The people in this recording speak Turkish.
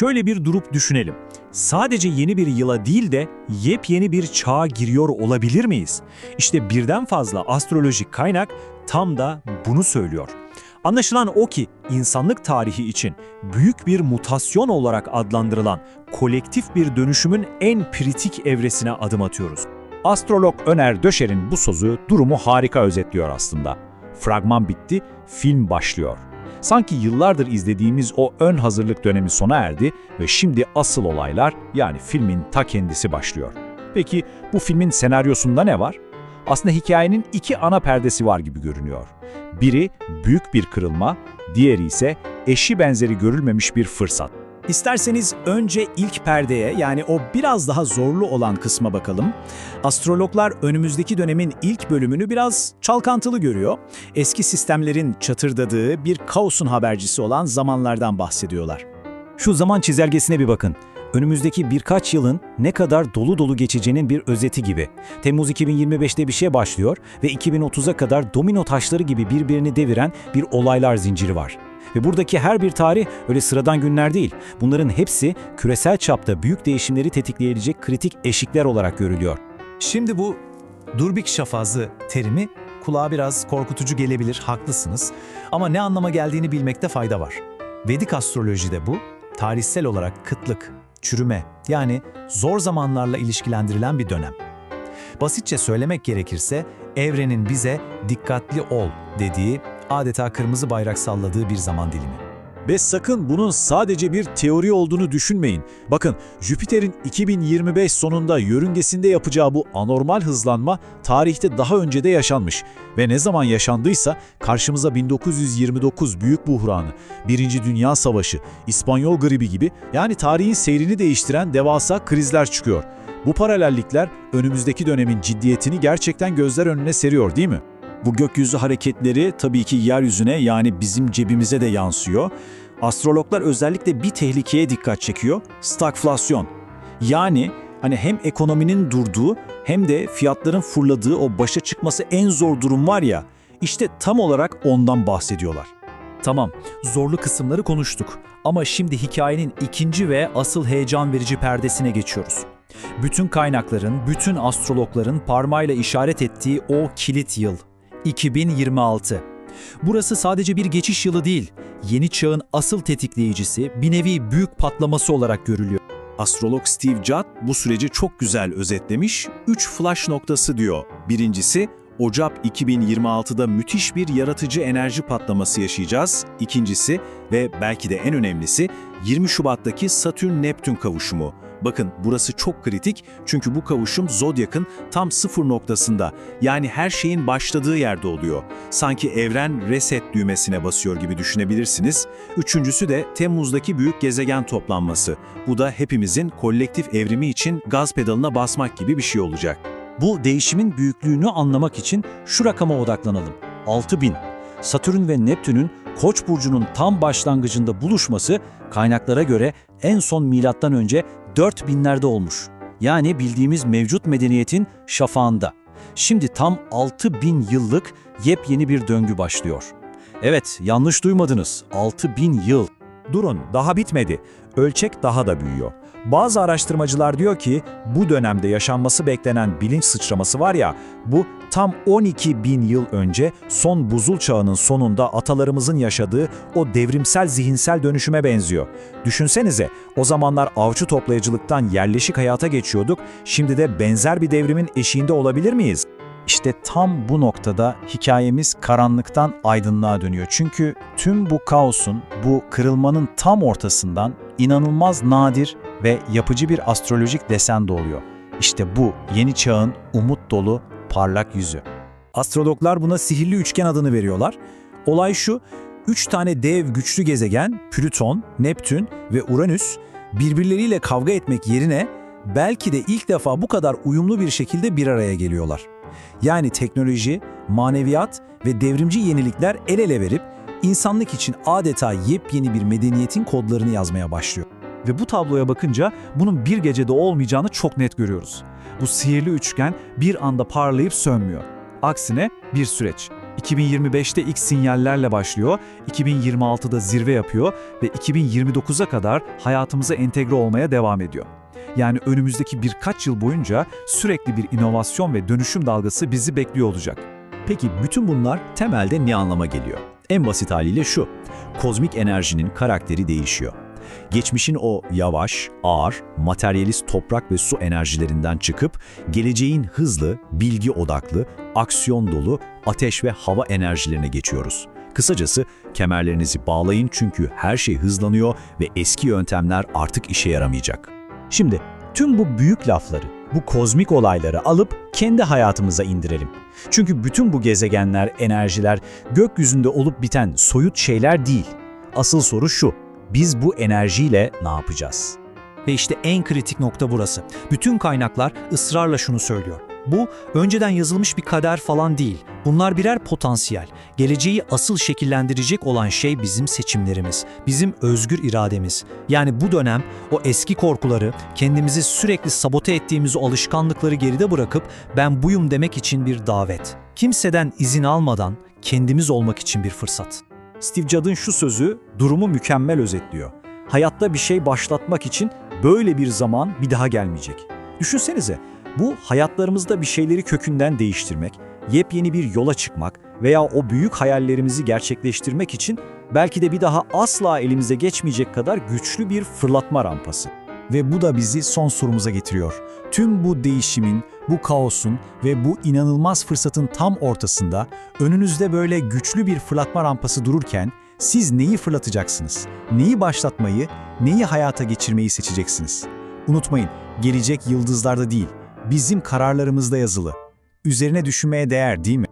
Şöyle bir durup düşünelim. Sadece yeni bir yıla değil de yepyeni bir çağa giriyor olabilir miyiz? İşte birden fazla astrolojik kaynak tam da bunu söylüyor. Anlaşılan o ki insanlık tarihi için büyük bir mutasyon olarak adlandırılan kolektif bir dönüşümün en kritik evresine adım atıyoruz. Astrolog Öner Döşer'in bu sözü durumu harika özetliyor aslında. Fragman bitti, film başlıyor. Sanki yıllardır izlediğimiz o ön hazırlık dönemi sona erdi ve şimdi asıl olaylar yani filmin ta kendisi başlıyor. Peki bu filmin senaryosunda ne var? Aslında hikayenin iki ana perdesi var gibi görünüyor. Biri büyük bir kırılma, diğeri ise eşi benzeri görülmemiş bir fırsat. İsterseniz önce ilk perdeye yani o biraz daha zorlu olan kısma bakalım. Astrologlar önümüzdeki dönemin ilk bölümünü biraz çalkantılı görüyor. Eski sistemlerin çatırdadığı bir kaosun habercisi olan zamanlardan bahsediyorlar. Şu zaman çizelgesine bir bakın. Önümüzdeki birkaç yılın ne kadar dolu dolu geçeceğinin bir özeti gibi. Temmuz 2025'te bir şey başlıyor ve 2030'a kadar domino taşları gibi birbirini deviren bir olaylar zinciri var. Ve buradaki her bir tarih öyle sıradan günler değil. Bunların hepsi küresel çapta büyük değişimleri tetikleyebilecek kritik eşikler olarak görülüyor. Şimdi bu Durbik şafazı terimi kulağa biraz korkutucu gelebilir, haklısınız. Ama ne anlama geldiğini bilmekte fayda var. Vedik astrolojide bu, tarihsel olarak kıtlık, çürüme yani zor zamanlarla ilişkilendirilen bir dönem. Basitçe söylemek gerekirse evrenin bize dikkatli ol dediği, adeta kırmızı bayrak salladığı bir zaman dilimi. Ve sakın bunun sadece bir teori olduğunu düşünmeyin. Bakın Jüpiter'in 2025 sonunda yörüngesinde yapacağı bu anormal hızlanma tarihte daha önce de yaşanmış. Ve ne zaman yaşandıysa karşımıza 1929 Büyük Buhranı, Birinci Dünya Savaşı, İspanyol gribi gibi yani tarihin seyrini değiştiren devasa krizler çıkıyor. Bu paralellikler önümüzdeki dönemin ciddiyetini gerçekten gözler önüne seriyor değil mi? Bu gökyüzü hareketleri tabii ki yeryüzüne yani bizim cebimize de yansıyor. Astrologlar özellikle bir tehlikeye dikkat çekiyor. Stagflasyon. Yani hani hem ekonominin durduğu hem de fiyatların fırladığı o başa çıkması en zor durum var ya. işte tam olarak ondan bahsediyorlar. Tamam, zorlu kısımları konuştuk. Ama şimdi hikayenin ikinci ve asıl heyecan verici perdesine geçiyoruz. Bütün kaynakların, bütün astrologların parmağıyla işaret ettiği o kilit yıl. 2026. Burası sadece bir geçiş yılı değil, yeni çağın asıl tetikleyicisi, bir nevi büyük patlaması olarak görülüyor. Astrolog Steve Judd bu süreci çok güzel özetlemiş. 3 flash noktası diyor. Birincisi, Ocak 2026'da müthiş bir yaratıcı enerji patlaması yaşayacağız. İkincisi ve belki de en önemlisi 20 Şubat'taki Satürn-Neptün kavuşumu. Bakın burası çok kritik çünkü bu kavuşum Zodyak'ın tam sıfır noktasında yani her şeyin başladığı yerde oluyor. Sanki evren reset düğmesine basıyor gibi düşünebilirsiniz. Üçüncüsü de Temmuz'daki büyük gezegen toplanması. Bu da hepimizin kolektif evrimi için gaz pedalına basmak gibi bir şey olacak. Bu değişimin büyüklüğünü anlamak için şu rakama odaklanalım. 6000. Satürn ve Neptün'ün Koç burcunun tam başlangıcında buluşması kaynaklara göre en son milattan önce 4000'lerde olmuş. Yani bildiğimiz mevcut medeniyetin şafağında. Şimdi tam 6000 yıllık yepyeni bir döngü başlıyor. Evet, yanlış duymadınız. 6000 yıl. Durun, daha bitmedi. Ölçek daha da büyüyor. Bazı araştırmacılar diyor ki bu dönemde yaşanması beklenen bilinç sıçraması var ya, bu tam 12 bin yıl önce son buzul çağının sonunda atalarımızın yaşadığı o devrimsel zihinsel dönüşüme benziyor. Düşünsenize, o zamanlar avcı toplayıcılıktan yerleşik hayata geçiyorduk, şimdi de benzer bir devrimin eşiğinde olabilir miyiz? İşte tam bu noktada hikayemiz karanlıktan aydınlığa dönüyor. Çünkü tüm bu kaosun, bu kırılmanın tam ortasından inanılmaz nadir ve yapıcı bir astrolojik desen doğuyor. İşte bu yeni çağın umut dolu parlak yüzü. Astrologlar buna sihirli üçgen adını veriyorlar. Olay şu, üç tane dev güçlü gezegen, Plüton, Neptün ve Uranüs birbirleriyle kavga etmek yerine belki de ilk defa bu kadar uyumlu bir şekilde bir araya geliyorlar. Yani teknoloji, maneviyat ve devrimci yenilikler el ele verip insanlık için adeta yepyeni bir medeniyetin kodlarını yazmaya başlıyor. Ve bu tabloya bakınca bunun bir gecede olmayacağını çok net görüyoruz. Bu sihirli üçgen bir anda parlayıp sönmüyor. Aksine bir süreç. 2025'te ilk sinyallerle başlıyor, 2026'da zirve yapıyor ve 2029'a kadar hayatımıza entegre olmaya devam ediyor. Yani önümüzdeki birkaç yıl boyunca sürekli bir inovasyon ve dönüşüm dalgası bizi bekliyor olacak. Peki bütün bunlar temelde ne anlama geliyor? En basit haliyle şu. Kozmik enerjinin karakteri değişiyor. Geçmişin o yavaş, ağır, materyalist toprak ve su enerjilerinden çıkıp geleceğin hızlı, bilgi odaklı, aksiyon dolu, ateş ve hava enerjilerine geçiyoruz. Kısacası kemerlerinizi bağlayın çünkü her şey hızlanıyor ve eski yöntemler artık işe yaramayacak. Şimdi tüm bu büyük lafları, bu kozmik olayları alıp kendi hayatımıza indirelim. Çünkü bütün bu gezegenler, enerjiler gökyüzünde olup biten soyut şeyler değil. Asıl soru şu, biz bu enerjiyle ne yapacağız? Ve işte en kritik nokta burası. Bütün kaynaklar ısrarla şunu söylüyor. Bu önceden yazılmış bir kader falan değil. Bunlar birer potansiyel. Geleceği asıl şekillendirecek olan şey bizim seçimlerimiz, bizim özgür irademiz. Yani bu dönem o eski korkuları, kendimizi sürekli sabote ettiğimiz o alışkanlıkları geride bırakıp ben buyum demek için bir davet. Kimseden izin almadan kendimiz olmak için bir fırsat. Steve Jobs'ın şu sözü durumu mükemmel özetliyor. Hayatta bir şey başlatmak için böyle bir zaman bir daha gelmeyecek. Düşünsenize, bu hayatlarımızda bir şeyleri kökünden değiştirmek, yepyeni bir yola çıkmak veya o büyük hayallerimizi gerçekleştirmek için belki de bir daha asla elimize geçmeyecek kadar güçlü bir fırlatma rampası. Ve bu da bizi son sorumuza getiriyor. Tüm bu değişimin, bu kaosun ve bu inanılmaz fırsatın tam ortasında önünüzde böyle güçlü bir fırlatma rampası dururken siz neyi fırlatacaksınız? Neyi başlatmayı, neyi hayata geçirmeyi seçeceksiniz? Unutmayın, gelecek yıldızlarda değil, bizim kararlarımızda yazılı. Üzerine düşünmeye değer değil mi?